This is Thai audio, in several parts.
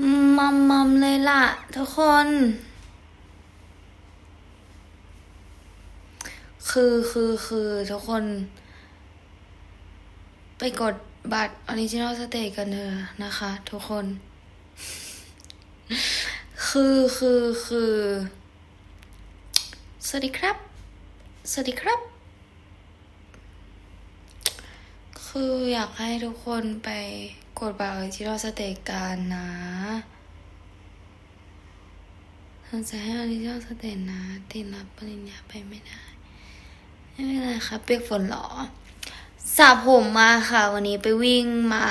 มัมมัมเลยล่ะ ทุกคน คือคือคือทุกคน ไปกดบัตรออริจินอลสเต e กันเถอะนะคะ ทุกคน คือคือคือ สวัสดีครับ สวัสดีครับ คืออยากให้ทุกคนไป กดบัตรออริจินอสเต e กันนะสนใจให้ออริจินอสเต e นะติดรับปริญญาไปไม่ได้ ไม่เป็นไรครับ เปียกฝนเหรอสระผมมาค่ะ วันนี้ไปวิ่งมา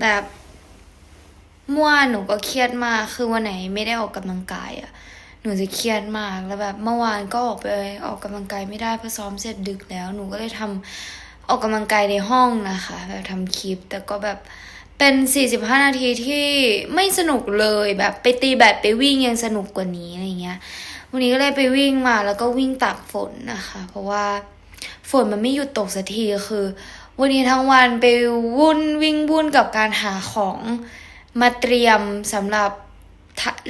แบบเมื่อวานหนูก็เครียดมาก คือวันไหนไม่ได้ออกกำลังกายอะ่ะ หนูจะเครียดมาก แล้วแบบเมื่อวานก็ออกไปออกกำลังกายไม่ได้เพราะซ้อมเสร็จดึกแล้ว หนูก็เลยทำ ออกกำลังกายในห้องนะคะ แบบทำคลิป แต่ก็แบบเป็น 45 นาทีที่ไม่สนุกเลยแบบไปตีแบดไปวิ่งยังสนุกกว่านี้อะไรเงี้ย วันนี้ก็เลยไปวิ่งมาแล้วก็วิ่งตากฝนนะคะ เพราะว่าฝนมันไม่หยุดตกสักทีคือ วันนี้ทั้งวันไปวุ่นวิ่งวุ่นกับการหาของมาเตรียมสำหรับ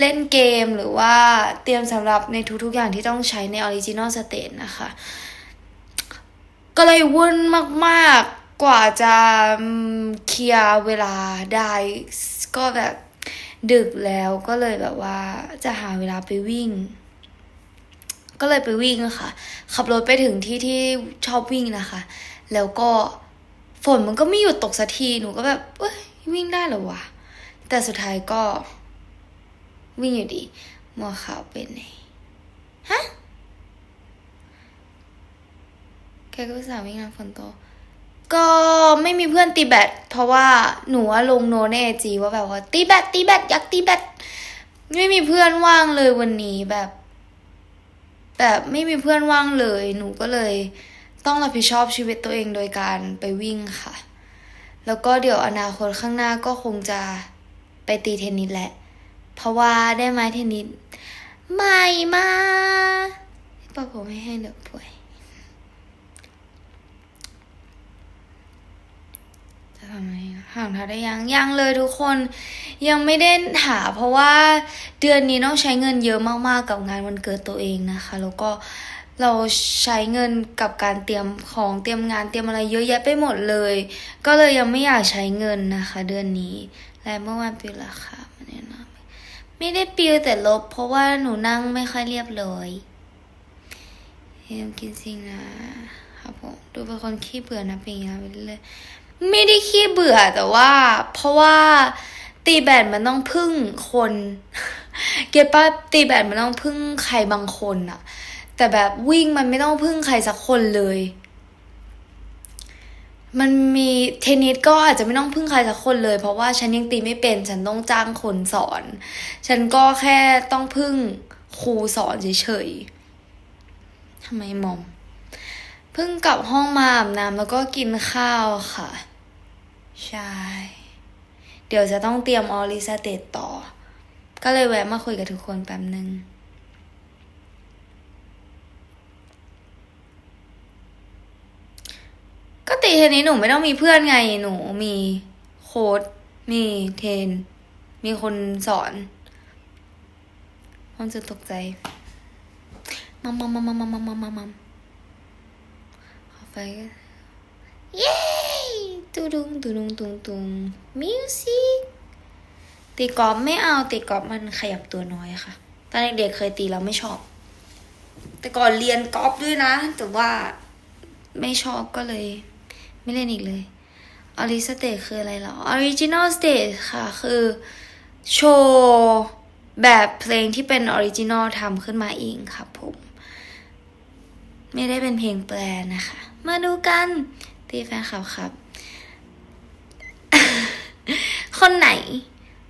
เล่นเกมหรือว่าเตรียมสำหรับในทุกๆอย่างที่ต้องใช้ในออริจินอลสเตทนะคะ ก็เลยวุ่นมากๆ กว่าจะเคลียร์เวลาได้ก็แบบดึกแล้วก็เลยแบบว่าจะหาเวลาไปวิ่ง ก็เลยไปวิ่งอะค่ะ ขับรถไปถึงที่ที่ชอบวิ่งนะคะ แล้วก็ฝนมันก็ไม่หยุดตกสักทีหนูก็แบบเอ้ยวิ่งได้เหรอวะแต่สุดท้ายก็วิ่งอยู่ดีมัวขาวเป็นไงฮะ แกก็อุตสาห์วิ่งนฝนตกก็ไม่มีเพื่อนตีแบดเพราะว่าหนูว่าลงโนในไอจีว่าแบบว่าตีแบดตีแบดอยากตีแบดไม่มีเพื่อนว่างเลยวันนี้แบบ แบบไม่มีเพื่อนว่างเลย หนูก็เลยต้องรับผิดชอบชีวิตตัวเองโดยการไปวิ่งค่ะ แล้วก็เดี๋ยวอนาคตข้างหน้าก็คงจะไปตีเทนนิสแหละ เพราะว่าได้ไม้เทนนิสใหม่มาป้าผมไม่ให้เดี๋ยป่วย จะ ทำไงอะหางเท้าได้ยังยังเลยทุกคนยังไม่ได้หา เพราะว่าเดือนนี้ต้องใช้เงินเยอะมากๆกับงานวันเกิดตัวเองนะคะ แล้วก็เราใช้เงินกับการเตรียมของเตรียมงานเตรียมอะไรเยอะแยะไปหมดเลย ก็เลยยังไม่อยากใช้เงินนะคะ เดือนนี้ และเมื่อวานปิวราคาไม่แน่นอนไม่ได้ปิวแต่ลบ เพราะว่าหนูนั่งไม่ค่อยเรียบร้อยเฮมกินซิงนะ ครับผมดูเป็นคนขี้เบื่อนะเป็นอย่างนี้ไปเรื่อย ไม่ได้ขี้เบื่อแต่ว่า เพราะว่าตีแบดมันต้องพึ่งคน เก็ตป้าตีแบดมันต้องพึ่งใครบางคนอะแต่แบบวิ่งมันไม่ต้องพึ่งใครสักคนเลย มันมีเทนนิสก็อาจจะไม่ต้องพึ่งใครสักคนเลย เพราะว่าฉันยังตีไม่เป็น ฉันต้องจ้างคนสอน ฉันก็แค่ต้องพึ่งครูสอนเฉยๆทำไมมอมเพิ่งกลับห้องมาอาบน้ำแล้วก็กินข้าวค่ะ ใช่ เดี๋ยวจะต้องเตรียมออริสเตตต่อ ก็เลยแวะมาคุยกับทุกคนแป๊บนึงก็ตีเทนนี้หนูไม่ต้องมีเพื่อนไงหนูมีโค้ดมีเทน มีคนสอนมันจะตกใจมัมมัมมัมมัมมัมมัมมัมมัมขอไฟเย้ ตูดุงตูดุงตุงตุงมิวสิกตีกอล์ฟไม่เอาตีกอล์ฟมันขยับตัวน้อยค่ะ ตอนเด็กๆเคยตีแล้วไม่ชอบ แต่ก่อนเรียนกอล์ฟด้วยนะ แต่ว่าไม่ชอบก็เลย ไม่เล่นอีกเลยออริสเตจคืออะไรเหรอออริจินอลสเตจค่ะ คือโชว์แบบเพลงที่เป็นออริจินอลทำขึ้นมาเองครับผม ไม่ได้เป็นเพลงแปลนะคะ มาดูกันตีแฟนคลับครับ คนไหน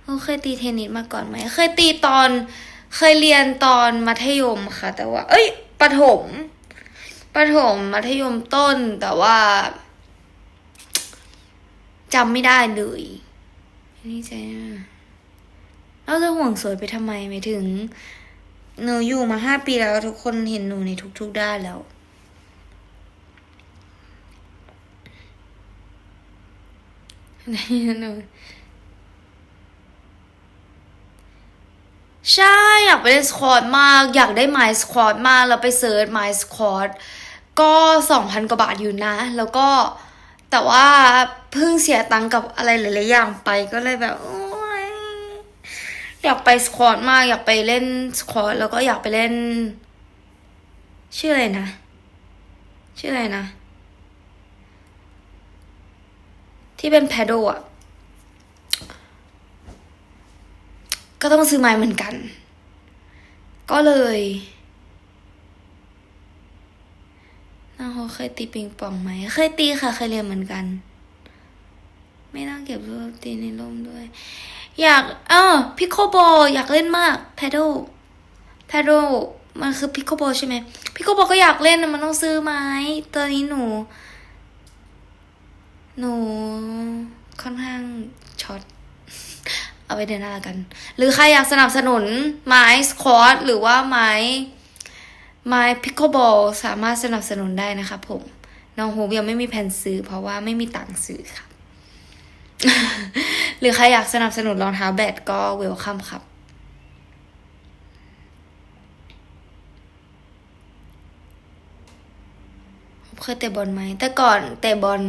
เขาเคยตีเทนนิสมาก่อนไหม เคยตีตอนเคยเรียนตอนมัธยมค่ะ แต่ว่า เอ้ยประถมประถมมัธยมต้นแต่ว่าจำไม่ได้เลยนี่ใจเราจะห่วงสวยไปทำไมหมายถึงหนูอยู่มาห้าปีแล้วทุกคนเห็นหนูในทุก ๆ ด้านแล้ว ไหนหนู ใช่อยากไปเล่นสควอตมากอยากได้ไม้สควอตมากแล้วไปเซิร์ชไม้สควอตก็สองพันกว่าบาทอยู่นะ แล้วก็แต่ว่าเพิ่งเสียตังค์กับอะไรหลายๆอย่างไปก็เลยแบบอยอยากไปสควอตมากอยากไปเล่นสควอตแล้วก็อยากไปเล่น ชื่ออะไรนะ ชื่ออะไรนะ ที่เป็นแพดโดอะ ก็ต้องซื้อไม้เหมือนกัน ก็เลยน้องโฮเคยตีปิงปองไหม เคยตีค่ะ เคยเรียนเหมือนกัน ไม่ต้องเก็บรูปตีในร่มด้วย อยาก เออพิโคบออยากเล่นมากแพดโดแพดโดมันคือพิโคโบใช่ไหมพิโคโบก็อยากเล่นนะมันต้องซื้อไม้ตอนนี้หนู หนูค่อนข้างช็อต เอาไว้เดือนหน้าละกัน หรือใครอยากสนับสนุนไม้สควอตหรือว่าไม้ไม้พิ c โ l บอลสามารถสนับสนุนได้นะคะผมน้องโฮปยังไม่มีแผนซื้อ เพราะว่าไม่มีตังค์ซื้อค่ะ หรือใครอยากสนับสนุนรองเท้าแบดก็เวลคัมครับเคยเตะบอลไหม แต่ก่อนเตะบอล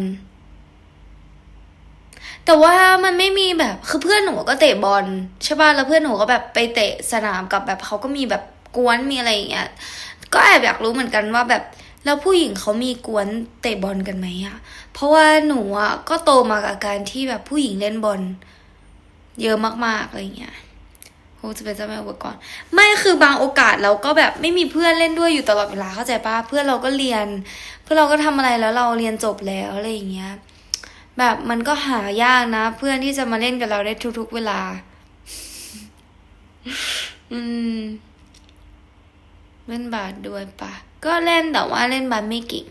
แต่ว่ามันไม่มีแบบคือเพื่อนหนูก็เตะบอลใช่ป่ะแล้วเพื่อนหนูก็แบบไปเตะสนามกับแบบเขาก็มีแบบกวนมีอะไรอย่างเงี้ยก็แอบอยากรู้เหมือนกันว่าแบบแล้วผู้หญิงเขามีกวนเตะบอลกันไหมอะเพราะว่าหนูอะก็โตมากับการที่แบบผู้หญิงเล่นบอลเยอะมากๆอะไรอย่างเงี้ยโหจะเป็นเจ้าแม่อุปกรณ์ไม่คือบางโอกาสเราก็แบบไม่มีเพื่อนเล่นด้วยอยู่ตลอดเวลาเข้าใจป่ะเพื่อนเราก็เรียน เพื่อนเราก็ทำอะไรแล้วเราเรียนจบแล้วอะไรอย่างเงี้ย แบบมันก็หายากนะ เพื่อนที่จะมาเล่นกับเราได้ทุกๆเวลา อืม เล่นบาสด้วยปะก็เล่นแต่ว่าเล่นบาสไม่เก่ง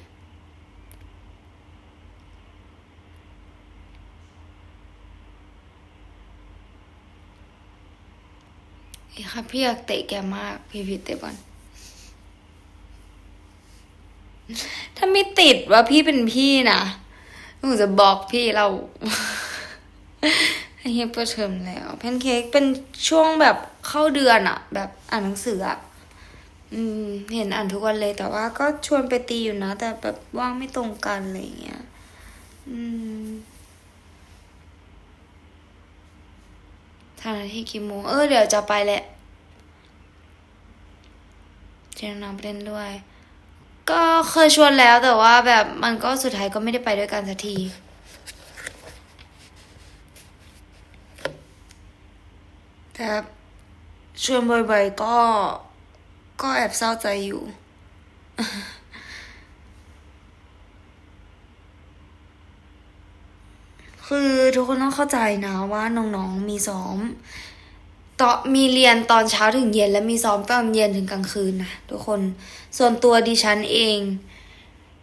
อ้ยครับพี่อยากเตะแกมาก พี่พี่เตะบอลถ้าไม่ติดว่าพี่เป็นพี่นะ หนูจะบอกพี่เราเฮียเปิดเทอมแล้วแพนเค้กเป็นช่วงแบบเข้าเดือนอะแบบอ่านหนังสืออะอืม เห็นอ่านทุกวันเลย แต่ว่าก็ชวนไปตีอยู่นะ แต่แบบว่างไม่ตรงกันอะไรเงี้ย อืมทานที่กี่โมงเออเดี๋ยวจะไปแหละเจนน้ำเล่นด้วย ก็เคยชวนแล้วแต่ว่าแบบมันก็สุดท้ายก็ไม่ได้ไปด้วยกันสักทีแต่ชวนบ่อยๆก็ ก็แอบเศร้าใจอยู่ คือทุกคนต้องเข้าใจนะว่าน้องๆมีซ้อม ตอนมีเรียนตอนเช้าถึงเย็นและมีซ้อมตอนเย็นถึงกลางคืนนะทุกคน ส่วนตัวดิฉันเอง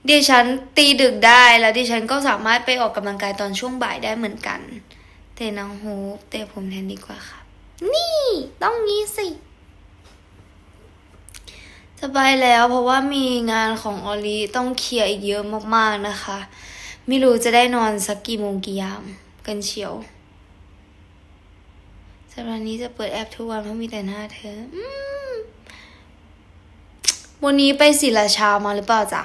ดิฉันตีดึกได้แล้วดิฉันก็สามารถไปออกกำลังกายตอนช่วงบ่ายได้เหมือนกันแต่น้องโฮปเตะผมแทนดีกว่าครับ นี่ ต้องงี้สิสบายแล้วเพราะว่ามีงานของออลีต้องเคลียร์อีกเยอะมากๆนะคะ ไม่รู้จะได้นอนสักกี่โมงกี่ยามกันเชียว สัปดาห์นี้จะเปิดแอปทุกวันเพราะมีแต่หน้าเธออวันนี้ไปศิลาชามาหรือเปล่าจ๊ะ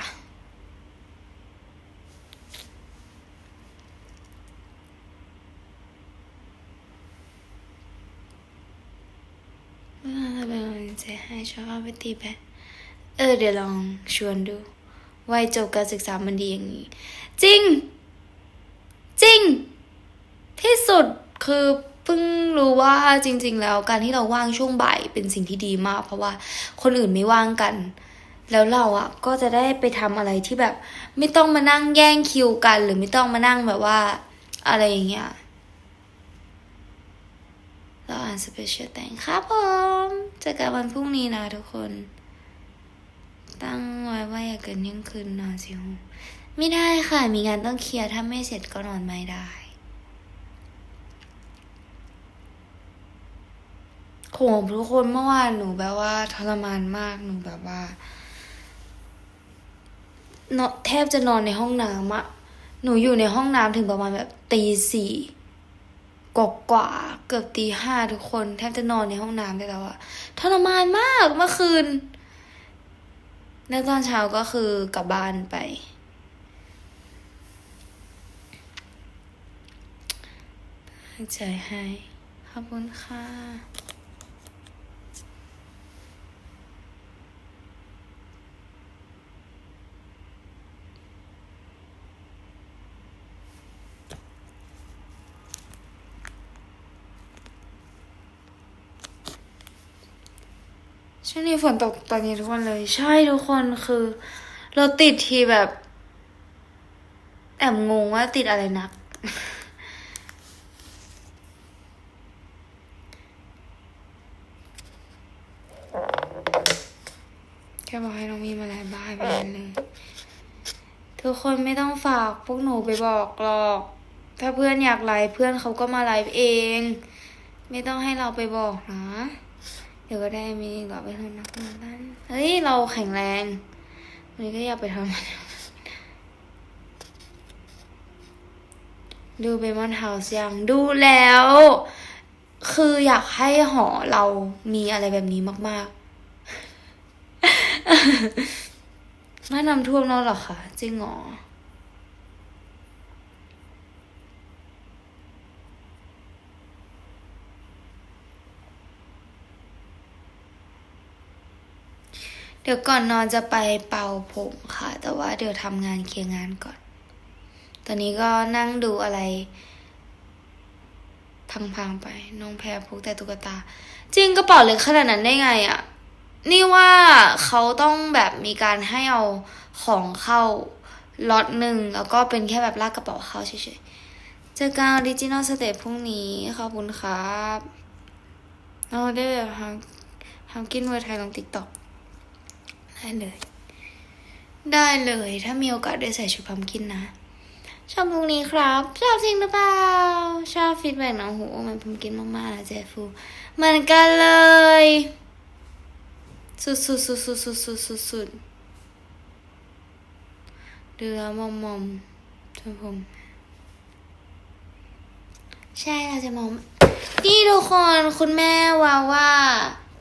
เมื่อเราเป็นกำลังใจให้ชอบไปตีแบเออ เดี๋ยวลองชวนดูวัยจบการศึกษามันดีอย่างนี้ จริง จริง ที่สุดคือ พิ่งรู้ว่าจริง ๆ แล้วการที่เราว่างช่วงบ่ายเป็นสิ่งที่ดีมาก เพราะว่าคนอื่นไม่ว่างกัน แล้วเราอะก็จะได้ไปทำอะไรที่แบบ ไม่ต้องมานั่งแย่งคิวกัน หรือไม่ต้องมานั่งแบบว่า อะไรอย่างเงี้ยเราอ่านสเปเชียลแต่งครับผมเจอกันวันพรุ่งนี้นะทุกคน ตั้งไว้ว่าอย่าเกินเที่ยงคืนนอนสิไม่ได้ค่ะ มีงานต้องเคลียร์ถ้าไม่เสร็จก็นอนไม่ได้ โหทุกคนเมื่อวานหนูแบบว่าทรมานมากหนูแบบว่านอนแทบจะนอนในห้องน้ำอะหนูอยู่ในห้องน้ำถึงประมาณแบบตีสี่กกว่าเกือบตีห้าทุกคน แทบจะนอนในห้องน้ำได้แล้วอะทรมานมากเมื่อคืน แล้วตอนเช้าก็คือกลับบ้านไป ใจให้ ขอบคุณค่ะ ช่วงนี้ฝนตกตอนนี้ทุกวันเลย ใช่ทุกคนคือ เราติดทีแบบ แอบงงว่าติดอะไรนัก แค่บอกให้น้องมีมาลายบ้ายไปนั้นเลยทุกคนไม่ต้องฝากพวกหนูไปบอกหรอก ถ้าเพื่อนอยากไลฟ์เพื่อนเขาก็มาไลฟ์เอง ไม่ต้องให้เราไปบอกนะ ดี๋ยวก็ได้มีกลับไปทำนักงานบ้านเฮ้ย เราแข็งแรงวันนี้ก็อยากไปทำดูเบมอนเฮาส์ยังดูแล้ว คืออยากให้หอเรามีอะไรแบบนี้มาก ๆ ไม่น้ำท่วมแล้วหรอคะจริงหรอ เดี๋ยวก่อนนอนจะไปเป่าผมค่ะ แต่ว่าเดี๋ยวทำงานเคลียร์งานก่อน ตอนนี้ก็นั่งดูอะไร พังๆไป น้องแพรพกแต่ตุ๊กตา จริงกระเป๋าเล็กขนาดนั้นได้ไงอะ่ะ นี่ว่าเขาต้องแบบมีการให้เอาของเข้าล็อตหนึ่งแล้วก็เป็นแค่แบบลากกระเป๋าเข้าเฉยๆ เจอกันออริจินอลสเตปพรุ่งนี้ขอบคุณครับเราได้แบบทำทำกินเวอร์ไทยลงติ๊กต็อก ได้เลย ได้เลย ถ้ามีโอกาสได้ใส่ชุดพัมกินนะชอบลุงนี้ครับ ชอบจริงหรือเปล่า ชอบฟีดแบ็กน้องหูมันพัมกินมากๆนะเจฟูเหมือนกันเลย สุดสุดสุดสุดสุดสุดสุดสุดดูแล้วมอมมอมชมผม ใช่เราจะมองนี่ทุกคนคุณแม่ว่าว่า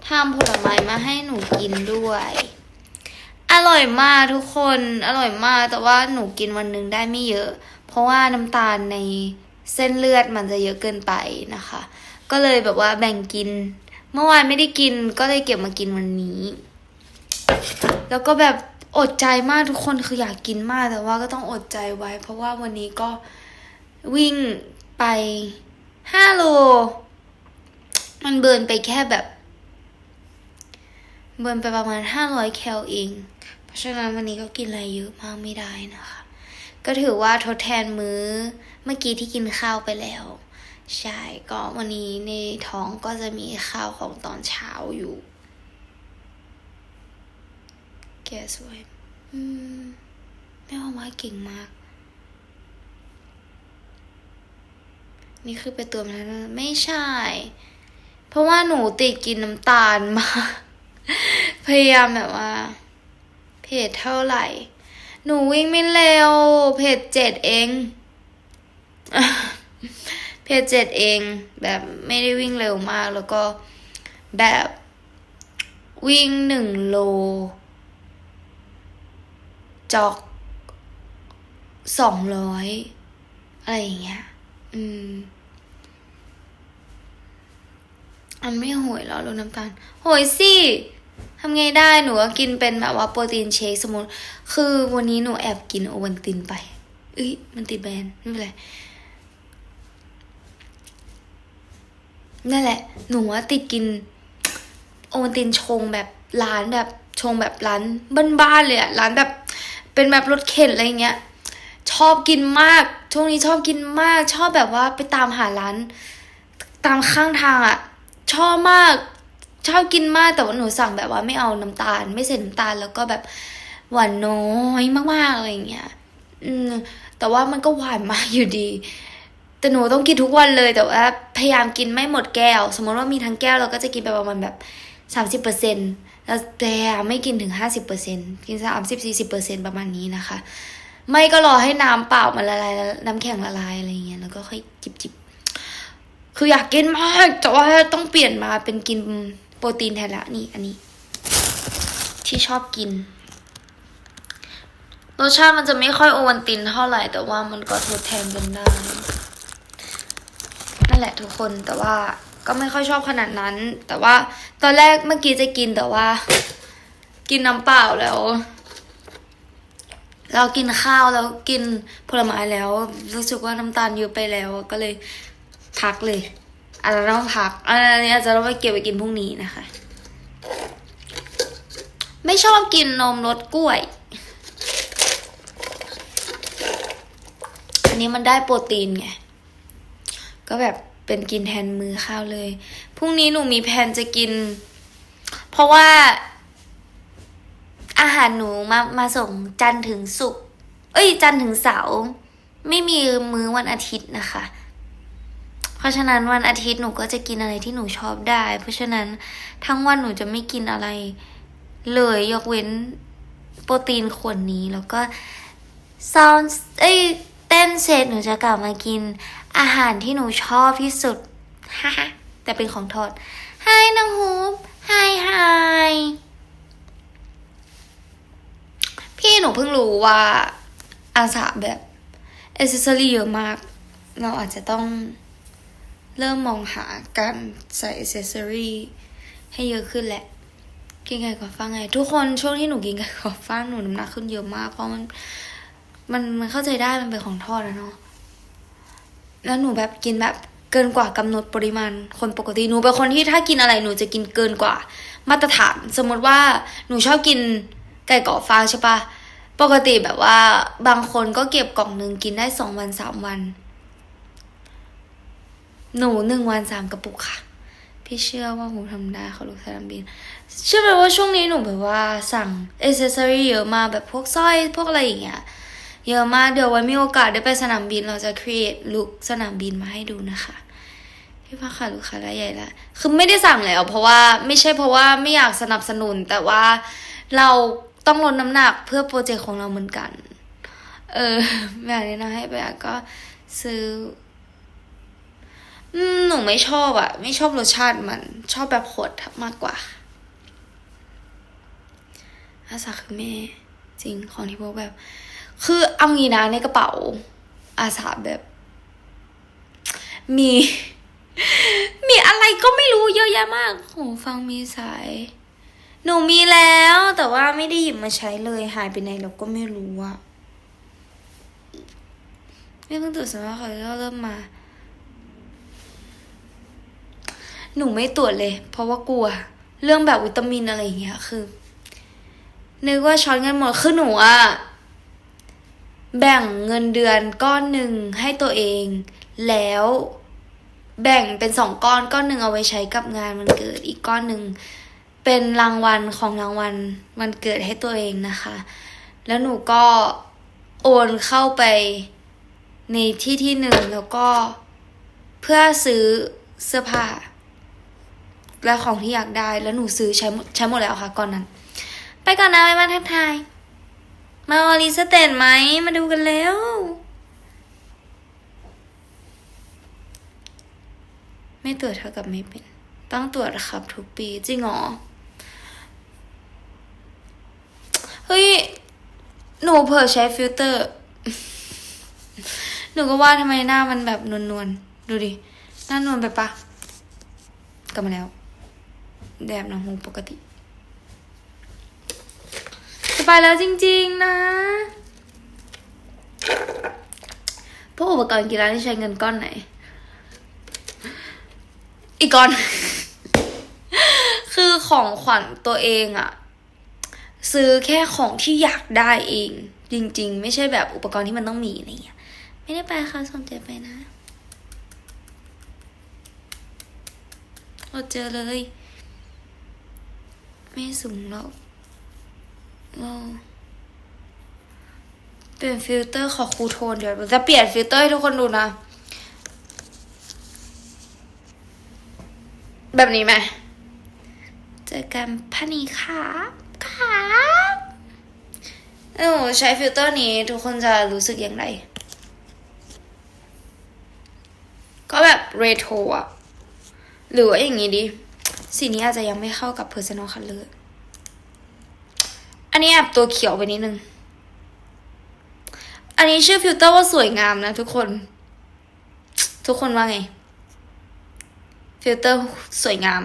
ทำผลไม้มาให้หนูกินด้วย ร่อยมากทุกคนอร่อยมากแต่ว่าหนูกินวันหนึ่งได้ไม่เยอะ เพราะว่าน้ำตาลในเส้นเลือดมันจะเยอะเกินไปนะคะ ก็เลยแบบว่าแบ่งกิน เมื่อวานไม่ได้กินก็เลยเก็บมากินวันนี้ แล้วก็แบบอดใจมากทุกคนคืออยากกินมากแต่ว่าก็ต้องอดใจไว้ เพราะว่าวันนี้ก็วิ่งไปห้าโล มันเบิร์นไปแค่แบบ เบิร์นไปประมาณห้าร้อยแคลเอง เพราะฉะนั้นวันนี้ก็กินอะไรเยอะมากไม่ได้นะคะ ก็ถือว่าทดแทนมื้อเมื่อกี้ที่กินข้าวไปแล้ว ใช่ก็วันนี้ในท้องก็จะมีข้าวของตอนเช้าอยู่ แกสวย อืมแม่ว่ามาเก่งมาก นี่คือไปตัวมาแล้วนไม่ใช่ เพราะว่าหนูติดกินน้ำตาลมา พยายามแบบว่า เพจเท่าไหร่ หนูวิ่งไม่เร็ว เพจเจ็ดเอง เพจเจ็ดเองแบบไม่ได้วิ่งเร็วมาก แล้วก็แบบวิ่งหนึ่งโล จอกสองร้อยอะไรอย่างเงี้ย อืม อันไม่โหยแล้วลดน้ำตาลโหยสิ ทำไงได้หนูก็กินเป็นแบบว่าโปรตีนเชคสมมติ คือวันนี้หนูแอบกินโอวันตินไปเอ้ยมันติดแบรนด์ไม่เป็นไรนั่นแหละ หนูว่าติดกิน โอวันตินชงแบบร้านแบบชงแบบร้านบ้านๆเลยอะร้านแบบเป็นแบบรถเข็นอะไรเงี้ย ชอบกินมาก ช่วงนี้ชอบกินมาก ชอบแบบว่าไปตามหาร้าน ตามข้างทางอะชอบมาก ชอบกินมากแต่ว่าหนูสั่งแบบว่าไม่เอาน้ำตาล ไม่ใส่น้ำตาลแล้วก็แบบหวานน้อยมากๆอะไรอย่างเงี้ยอืมแต่ว่ามันก็หวานมากอยู่ดี แต่หนูต้องกินทุกวันเลยแต่ว่าพยายามกินไม่หมดแก้ว สมมติว่ามีทั้งแก้วเราก็จะกินไปประมาณแบบสามสิบเปอร์เซ็นต์แล้วพยายามไม่กินถึงห้าสิบเปอร์เซ็นต์กินสามสิบสี่สิบเปอร์เซ็นต์ประมาณนี้นะคะ ไม่ก็รอให้น้ำเปล่ามันละลายน้ำแข็งละลายอะไรอย่างเงี้ยแล้วก็ค่อยจิบจิบคืออยากกินมากแต่ว่าต้องเปลี่ยนมาเป็นกิน โปรตีนแทนละนี่อันนี้ ที่ชอบกินรสชาติมันจะไม่ค่อยโอวันตินเท่าไหร่ แต่ว่ามันก็ทดแทนกันได้ นั่นแหละทุกคนแต่ว่าก็ไม่ค่อยชอบขนาดนั้น แต่ว่าตอนแรกเมื่อกี้จะกินแต่ว่า กินน้ำเปล่าแล้ว เรากินข้าวแล้วกินผลไม้แล้ว รู้สึกว่าน้ำตาลเยอะไปแล้วก็เลยพักเลย อาจจะต้องพักอันนี้อาจจะต้องไปเก็บไปกินพรุ่งนี้นะคะ ไม่ชอบกินนมรสกล้วย อันนี้มันได้โปรตีนไง ก็แบบเป็นกินแทนมือข้าวเลย พรุ่งนี้หนูมีแผนจะกิน เพราะว่า อาหารหนูมามาส่งจันทร์ถึงศุกร์เอ้ย จันทร์ถึงเสาร์ไม่มีมื้อวันอาทิตย์นะคะ เพราะฉะนั้นวันอาทิตย์หนูก็จะกินอะไรที่หนูชอบได้ เพราะฉะนั้นทั้งวันหนูจะไม่กินอะไร เลยยกเว้นโปรตีนขวดนี้แล้วก็ซาวเอ้ยเต้นเสร็จหนูจะกลับมากิน อาหารที่หนูชอบที่สุดฮ่าแต่เป็นของทอดไฮน้องฮูปไฮไฮพี่หนูเพิ่งรู้ว่าอาสาแบบเอเซสซอรี่เยอะมาก เราอาจจะต้อง เริ่มมองหาการใส่เอเซสซอรี่ให้เยอะขึ้นแหละ กินไก่กรอบฟาไง ทุกคนช่วงที่หนูกินไก่กรอบฟาหนูน้ำหนักขึ้นเยอะมาก เพราะมันมันมันเข้าใจได้มันเป็นของทอดอะเนาะแล้วหนูแบบกินแบบเกินกว่ากำหนดปริมาณคนปกติหนูเป็นคนที่ถ้ากินอะไรหนูจะกินเกินกว่า มาตรฐาน สมมติว่าหนูชอบกินไก่กรอบฟางใช่ปะปกติแบบว่าบางคนก็เก็บกล่องหนึ่งกินได้สองวันสามวัน หนูหนึ่งวันสามกระปุกค่ะ พี่เชื่อว่าหนูทำได้เขาลูกสนามบิน เชื่อไหมว่าช่วงนี้หนูแบบว่าสั่งเอเซสซอรี่เยอะมากแบบพวกสร้อยพวกอะไรอย่างเงี้ยเยอะมากเดี๋ยวไว้มีโอกาสได้ไปสนามบินเราจะ create ลุคสนามบินมาให้ดูนะคะพี่พักค่ะลูกค้ารายใหญ่ละคือไม่ได้สั่งแล้วเพราะว่าไม่ใช่เพราะว่าไม่อยากสนับสนุน แต่ว่าเราต้องลดน้ำหนักเพื่อโปรเจกต์ของเราเหมือนกัน เออแบบนี้นะให้ไปก็ซื้อ หนูไม่ชอบอะไม่ชอบรสชาติมัน ชอบแบบขวดมากกว่าอาสาคือแม่จริงของที่พวกแบบ คือเอางี้นะในกระเป๋า อาสาแบบ มี มีอะไรก็ไม่รู้เยอะแยะมากโหฟังมีสาย หนูมีแล้วแต่ว่าไม่ได้หยิบมาใช้เลยหายไปไหนเราก็ไม่รู้อะไม่เพิ่งตรวจสภาเขาเริ่มมา หนูไม่ตรวจเลย เพราะว่ากลัว เรื่องแบบวิตามินอะไรอย่างเงี้ยคือ นึกว่าช้อนเงินหมดคือหนูอะแบ่งเงินเดือนก้อนหนึ่งให้ตัวเอง แล้วแบ่งเป็นสองก้อนก้อนหนึ่งเอาไว้ใช้กับงานวันเกิดอีกก้อนหนึ่งเป็นรางวัลของรางวัลวันเกิดให้ตัวเองนะคะ แล้วหนูก็โอนเข้าไปในที่ที่หนึ่งแล้วก็เพื่อซื้อเสื้อผ้า และของที่อยากได้แล้วหนูซื้อใช้ใช้หมดแล้วค่ะก่อนนั้น ไปก่อนนะไปมาทักทายมาออลิสเตนไหมมาดูกันแล้วไม่ตรวจเท่ากับไม่เป็น ต้องตรวจครับทุกปีจริงหรอเฮ้ย หนูเผลอใช้ฟิลเตอร์ หนูก็ว่าทำไมหน้ามันแบบนวลๆ ดูดิ หน้านวลไปปะกลับมาแล้ว แดบน้ำหูปกติจะไปแล้วจริง ๆ นะพวกอุปกรณ์กีฬาที่ใช้เงินก้อนไหน อีกก้อน คือของขวัญตัวเองอะซื้อแค่ของที่อยากได้เอง จริง ๆ ไม่ใช่แบบอุปกรณ์ที่มันต้องมีอะไรอย่างเงี้ยไม่ได้ไปค่ะสนใจไปนะเราเจอเลย ไม่สูงหรอกเราเปลี่ยนฟิลเตอร์ขอคูลโทนเดี๋ยวจะเปลี่ยนฟิลเตอร์ให้ทุกคนดูนะ แบบนี้ไหมเจอกันพันีครับครับเออใช้ฟิลเตอร์นี้ทุกคนจะรู้สึกอย่างไร ก็แบบเรโทรอะหรือว่าอย่างงี้ดิ สีนี้อาจจะยังไม่เข้ากับ personal color อันนี้แอบตัวเขียวไปนิดนึง อันนี้ชื่อฟิลเตอร์ว่าสวยงามนะทุกคน ทุกคนว่าไง ฟิลเตอร์สวยงาม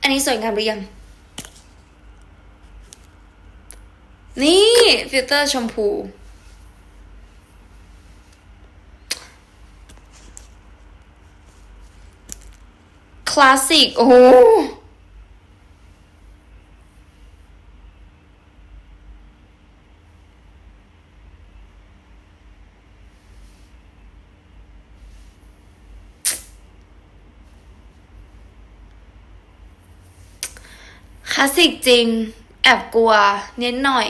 อันนี้สวยงามหรือยัง นี่ ฟิลเตอร์ชมพู คลาสสิก โอ้โหคลาสสิกจริง แอบกลัวเน้นหน่อย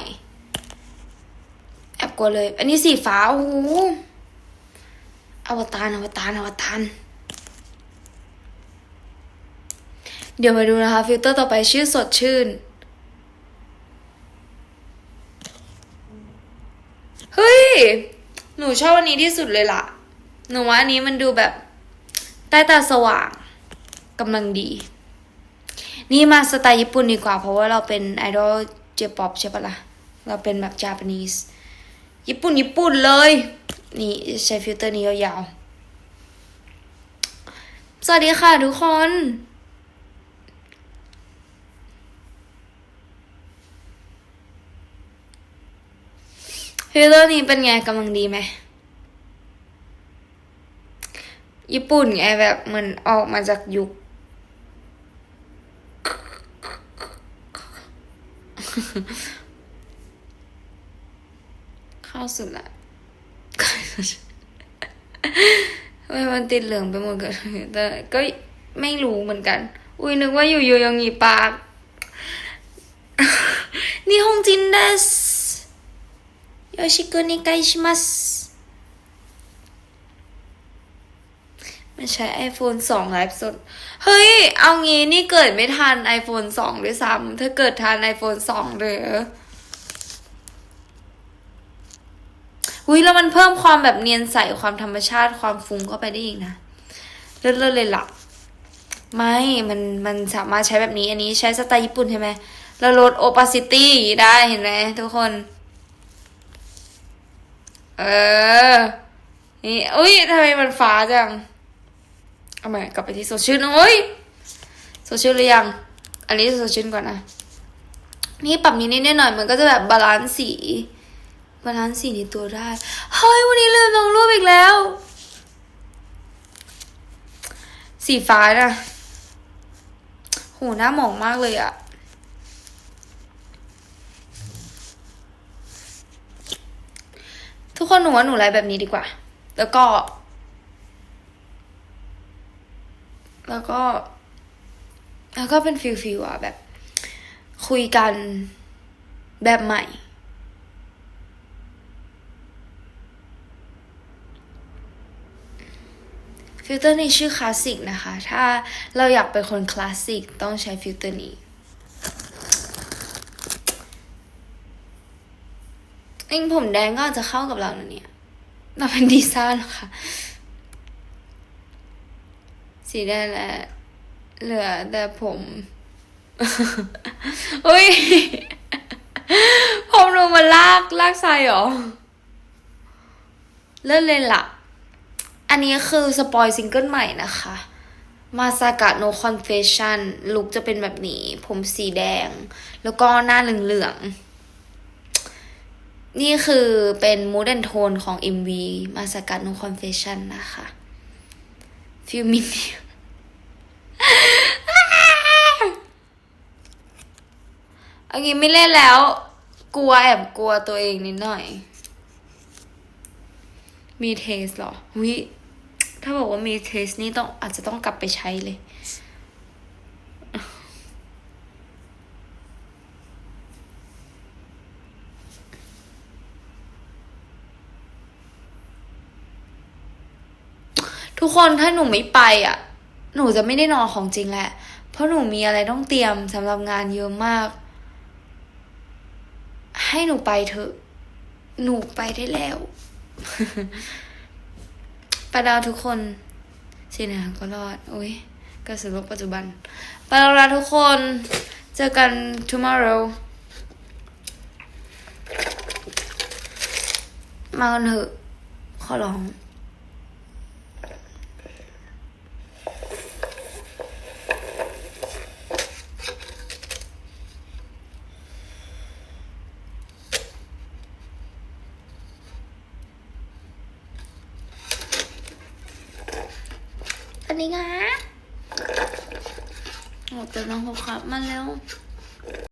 แอบกลัวเลย อันนี้สีฟ้า โอ้โหอวตารอวตารอวตาร เดี๋ยวมาดูนะคะ ฟิลเตอร์ต่อไปชื่อสดชื่น เฮ้ย หนูชอบอันนี้ที่สุดเลยล่ะ หนูว่าอันนี้มันดูแบบ ใต้ตาสว่างกำลังดี นี่มาสไตล์ญี่ปุ่นดีกว่า เพราะว่าเราเป็นไอดอลเจป๊อปใช่ปะละ่ะ เราเป็นแบบจ a p a n e s e ญี่ปุ่นญี่ปุ่นเลย นี่ใช้ฟิลเตอร์นี้ยาวๆสวัสดีค่ะทุกคน ฟิลเตอร์นี้เป็นไงกำลังดีไหม ญี่ปุ่นไงแบบเหมือนออกมาจากยุค เข้าสุดละทำไมมันติดเหลืองไปหมดกันแต่ก็ไม่รู้เหมือนกัน อุ้ยนึกว่าอยู่ๆยังมีปากนี่ฮงจินเดส โยชิกุนิไกชิมัสมันใช้ iPhone 2ไลฟ์สด เฮ้ย เอางี้นี่เกิดไม่ทัน iPhone 2 ด้วยซ้ำถ้าเกิดทัน iPhone 2เลยอุ้ยแล้วมันเพิ่มความแบบเนียนใสความธรรมชาติความฟุ้งเข้าไปได้อีกนะ เลิศเลยล่ะ ไม่ มัน มันสามารถใช้แบบนี้ อันนี้ใช้สไตล์ญี่ปุ่นใช่ไหมแล้วลด opacity ได้เห็นไหมทุกคน เออ นี่อุ้ยทำไมมันฟ้าจัง เอาใหม่กลับไปที่โซเชียลโอ้ยโซเชียลหรือยัง อันนี้โซเชียลก่อนนะ นี่ปรับนิดนิดหน่อยมันก็จะแบบบาลานซ์สี บาลานซ์สีในตัวได้ เฮ้ยวันนี้ลืมลงรูปอีกแล้ว สีฟ้าน่ะโหหน้าหมองมากเลยอะ ทุกคนหนูว่าหนูไลฟ์แบบนี้ดีกว่า แล้วก็ แล้วก็ แล้วก็เป็นฟิลฟิลอะแบบ คุยกันแบบใหม่ ฟิลเตอร์นี้ชื่อคลาสสิกนะคะ ถ้าเราอยากเป็นคนคลาสสิกต้องใช้ฟิลเตอร์นี้ เองผมแดงก็อาจจะเข้ากับเรานะเนี่ยเราเป็นดีซ่าหรอคะสีแดงแหละเหลือแต่ผมอุ้ยผมลงมาลากลากใส่หรอ เลิศเลยล่ะ อันนี้คือสปอยซิงเกิลใหม่นะคะ มาซากะ no confession ลุคจะเป็นแบบนี้ ผมสีแดง แล้วก็หน้าเหลืองๆ นี่คือเป็นมูดแอนโทนของ MV มาซากะ no confession นะคะฟิลมินอันนี้ไม่เล่นแล้ว กลัวแอบกลัวตัวเองนิดหน่อย มีเทสหรอวิถ้าบอกว่ามีเทสนี่ต้องอาจจะต้องกลับไปใช้เลย ทุกคนถ้าหนูไม่ไปอะ หนูจะไม่ได้นอนของจริงแหละ เพราะหนูมีอะไรต้องเตรียมสำหรับงานเยอะมาก ให้หนูไปเถอะ หนูไปได้แล้วปาดาวทุกคนสินะก็รอด โอ้ยกระสุนโปัจจุบันปาดลาทุกคน เจอกัน tomorrow มากันเถอะ ขอร้อง น้องพบครับ มาเร็ว